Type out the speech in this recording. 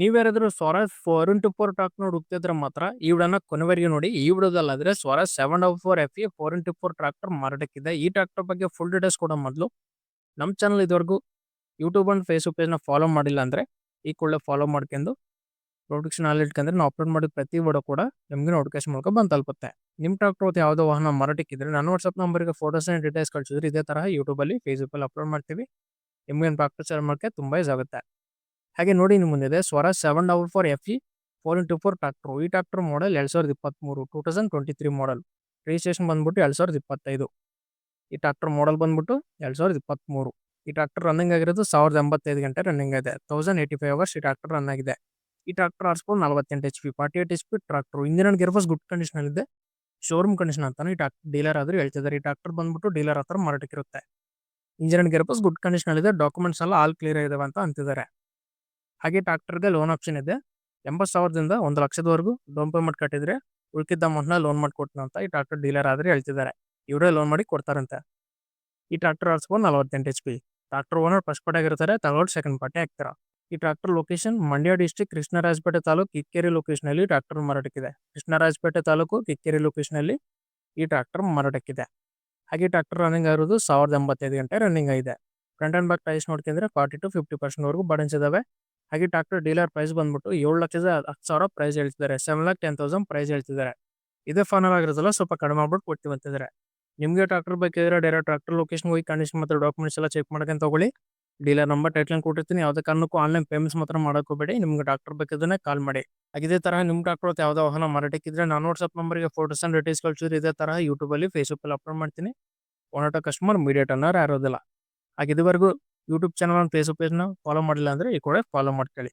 ನೀವ್ಯಾರಾದ್ರೂ Swaraj four into four tractor ಹುಡುಕ್ತಿದ್ರೆ ಮಾತ್ರ ಈ ವಿಡನ್ನ ಕೊನೆವರೆಗೆ ನೋಡಿ ಈ ವಿಡೋದಲ್ಲಾದ್ರೆ Swaraj seven double four F E four into four tractor ಮಾರಾಟಕ್ಕಿದೆ. ಈ ಟ್ರಾಕ್ಟರ್ ಬಗ್ಗೆ ಫುಲ್ ಡೀಟೇಲ್ಸ್ ಕೊಡೋ ಮೊದಲು ನಮ್ಮ ಚಾನಲ್ ಇದುವರೆಗೂ ಯೂಟ್ಯೂಬ್ ಅಂಡ್ ಫೇಸ್ಬುಕ್ ಪೇಜ್ನ ಫಾಲೋ ಮಾಡಿಲ್ಲ ಅಂದ್ರೆ ಈ ಕೂಡಲೇ ಫಾಲೋ ಮಾಡ್ಕೊಂಡು ಪ್ರೊಡಕ್ಷನ್ ಅಲ್ಲಿ ಇಟ್ಕೊಂಡ್ರೆ ನಾವು ಅಪ್ಲೋಡ್ ಮಾಡಿದ ಪ್ರತಿ ವಿಡೋ ಕೂಡ ನಿಮಗೆ ನೋಟಿಫಿಕೇಶನ್ ಮೂಲಕ ಬಂದು ತಲುಪುತ್ತೆ ನಿಮ್ಮ ಟ್ರಾಕ್ಟರ್ ಯಾವುದೋ ವಾಹನ ಮಾರಾಟಕ್ಕಿದ್ರೆ ನನ್ನ ವಾಟ್ಸಪ್ ನಂಬರ್ಗೆ ಫೋಟೋಸ್ ಅಂಡ್ ಡೀಟೇಲ್ಸ್ ಕಳಿಸಿದ್ರೆ ಇದೇ ತರಹ ಯೂಟ್ಯೂಬಲ್ಲಿ ಫೇಸ್ಬುಕ್ಕಲ್ಲಿ ಅಪ್ಲೋಡ್ ಮಾಡ್ತೀವಿ. ನಿಮ್ಗೆ ಟ್ರಾಕ್ಟರ್ ಶೇರ್ ಮಾಡೋಕ್ಕೆ ತುಂಬ ಆಗುತ್ತೆ ಹಾಗೆ ನೋಡಿ ನಿಮ್ಮ ಮುಂದಿದೆ Swaraj seven double four F E four into four tractor ಈ ಟ್ರಾಕ್ಟರ್ ಮಾಡೆಲ್ ಎರಡು ಸಾವಿರದ ಇಪ್ಪತ್ತ್ಮೂರು two thousand twenty three model registration ಬಂದ್ಬಿಟ್ಟು ಎರಡು ಸಾವಿರದ ಇಪ್ಪತ್ತೈದು. ಈ ಟ್ರಾಕ್ಟರ್ ಮಾಡೆಲ್ ಬಂದ್ಬಿಟ್ಟು ಎರಡು ಸಾವಿರದ ಇಪ್ಪತ್ತ್ಮೂರು ಈ ಟ್ರಾಕ್ಟರ್ ರನ್ನಿಂಗ್ ಆಗಿರೋದು ಸಾವಿರದ ಎಂಬತ್ತೈದು ಗಂಟೆ ರನ್ನಿಂಗ್ ಇದೆ ತೌಸಂಡ್ ಏಯ್ಟಿ ಫೈವ್ ಅವರ್ಸ್ ಈ ಟ್ರಾಕ್ಟರ್ ರನ್ ಆಗಿದೆ. ಈ ಟ್ರಾಕ್ಟರ್ ಆರ್ಸ್ಕೊಂಡು ನಲವತ್ತೆಂಟು H P forty eight H P tractor engine gearbox good condition ಇದೆ. ಶೋರೂಮ್ ಕಂಡೀಷನ್ ಅಂತಾನೆ ಈ ಟ್ರಾಕ್ಟರ್ ಡೀಲರ್ ಆದರೂ ಹೇಳ್ತಿದ್ದಾರೆ. ಈ ಟ್ರಾಕ್ಟರ್ ಬಂದ್ಬಿಟ್ಟು ಡೀಲರ್ ಹತ್ರ ಮಾರಾಟಕ್ಕಿರುತ್ತೆ. ಇಂಜಿನ್ ಗೇರ್ಬಸ್ ಗುಡ್ ಕಂಡೀಷನ್ ಇದೆ. ಡಾಕ್ಯುಮೆಂಟ್ಸ್ ಎಲ್ಲ ಆಲ್ ಕ್ಲಿಯರ್ ಇದಾವೆ ಅಂತ ಅಂತಿದ್ದಾರೆ. ಹಾಗೆ ಟ್ರಾಕ್ಟರ್ಗೆ ಲೋನ್ ಆಪ್ಷನ್ ಇದೆ. ಎಂಬತ್ತು ಸಾವಿರದಿಂದ ಒಂದು ಲಕ್ಷದವರೆಗೂ ಡೌನ್ ಪೇಮೆಂಟ್ ಕಟ್ಟಿದ್ರೆ ಉಳ್ಕಿದ್ದ ಅಮೌಂಟ್ನ ಲೋನ್ ಮಾಡಿಕೊಟ್ಟನ ಅಂತ ಈ ಟ್ರಾಕ್ಟರ್ ಡೀಲರ್ ಆದ್ರೆ ಹೇಳ್ತಿದ್ದಾರೆ. ಇವರೇ ಲೋನ್ ಮಾಡಿ ಕೊಡ್ತಾರಂತೆ. ಈ ಟ್ರಾಕ್ಟರ್ ಆಡಿಸ್ಕೊಂಡು ನಲವತ್ತೆಂಟು H P tractor owner first party ಆಗಿರ್ತಾರೆ ತಗೊಂಡು ಸೆಕೆಂಡ್ ಪಾರ್ಟಿ ಆಗ್ತಾರೆ. ಈ tractor location Mandya district Krishnarajpet taluk Kikkeri location ಅಲ್ಲಿ ಟ್ರಾಕ್ಟರ್ ಮಾರಾಟಕ್ಕಿದೆ. ಕೃಷ್ಣರಾಜಪೇಟೆ ತಾಲೂಕು ಕಿಕ್ಕೇರಿ ಲೊಕೇಶನ್ ಅಲ್ಲಿ ಈ ಟ್ರಾಕ್ಟರ್ ಮಾರಾಟಕ್ಕಿದೆ. ಹಾಗೆ ಟ್ರಾಕ್ಟರ್ ರನ್ನಿಂಗ್ ಆಗಿರೋದು ಸಾವಿರದ ಎಂಬತ್ತೈದು ಗಂಟೆ ರನ್ನಿಂಗ್ ಆಗಿದೆ. ಫ್ರಂಟ್ ಆ್ಯಂಡ್ ಬ್ಯಾಕ್ ಟೈಸ್ ನೋಡ್ಕೊಂಡ್ರೆ ಫಾರ್ಟಿ ಟು ಫಿಫ್ಟಿ ಪರ್ಸೆಂಟ್ವರೆಗೂ ಬಡನ್ಸ್ ಇದಾವೆ. ಹಾಗೆ ಟ್ರಾಕ್ಟರ್ ಡೀಲರ್ ಪ್ರೈಸ್ ಬಂದ್ಬಿಟ್ಟು ಏಳು ಲಕ್ಷದ ಹತ್ತು ಸಾವಿರ ಪ್ರೈಸ್ ಹೇಳ್ತಿದ್ದಾರೆ. Seven lakh ten thousand price ಹೇಳ್ತಿದ್ದಾರೆ. ಇದೇ ಫೈನಲ್ ಆಗಿರೋದಲ್ಲ ಸ್ವಲ್ಪ ಕಡಿಮೆ ಮಾಡ್ಬಿಟ್ಟು ಕೊಡ್ತೀವಿ ಅಂತಿದ್ದಾರೆ. ನಿಮಗೆ ಟ್ರಾಕ್ಟರ್ ಬೇಕಿದ್ರೆ ಡೈರೆಕ್ಟ್ ಟ್ರಾಕ್ಟರ್ ಲೊಕೇಶನ್ ಹೋಗಿ ಕಂಡೀಷನ್ ಮಾತ್ರ ಡಾಕ್ಯುಮೆಂಟ್ಸ್ ಎಲ್ಲ ಚೆಕ್ ಮಾಡ್ಕೊಂಡು ತಗೊಳ್ಳಿ. ಡೀಲರ್ ನಂಬರ್ ಟೈಟ್ಲನ್ ಕೊಟ್ಟಿರ್ತೀನಿ. ಯಾವುದೇ ಕಾರಣಕ್ಕೂ ಆನ್ಲೈನ್ ಪೇಮೆಂಟ್ಸ್ ಮಾತ್ರ ಮಾಡೋಕೋಬೇಡಿ ನಿಮ್ಗೆ ಡಾಕ್ಟರ್ ಬೇಕಿದ್ರೆ ಕಾಲ್ ಮಾಡಿ. ಇದೇ ತರಹ ನಿಮ್ಮ ಟ್ರಾಕ್ಟರ್ ಯಾವುದೋ ವಾಹನ ಮಾರಾಟಕ್ಕಿದ್ರೆ ನಾನು ವಾಟ್ಸಪ್ ನಂಬರ್ಗೆ ಫೋಟೋಸ್ ಅಂಡ್ ಡೀಟೇಲ್ಸ್ ಕಳಿಸಿದ್ರೆ ಇದೇ ತರಹ ಯೂಟ್ಯೂಬಲ್ಲಿ ಫೇಸ್ಬುಕ್ಕಲ್ಲಿ ಅಪ್ಲೋಡ್ ಮಾಡ್ತೀನಿ. ಒನ್ ಕಸ್ಟಮರ್ ಮೀಡಿಯೇಟ್ ಅನ್ನೋರು ಯಾರೋದಿಲ್ಲ ಹಾಗೆ ಇದುವರೆಗೂ ಯೂಟ್ಯೂಬ್ ಚಾನಲ್ ಫೇಸ್ಬುಕ್ ಪೇಜ್ನ ಫಾಲೋ ಮಾಡಿಲ್ಲ ಅಂದರೆ ಈ ಕೂಡ ಫಾಲೋ ಮಾಡ್ಕೊಳ್ಳಿ.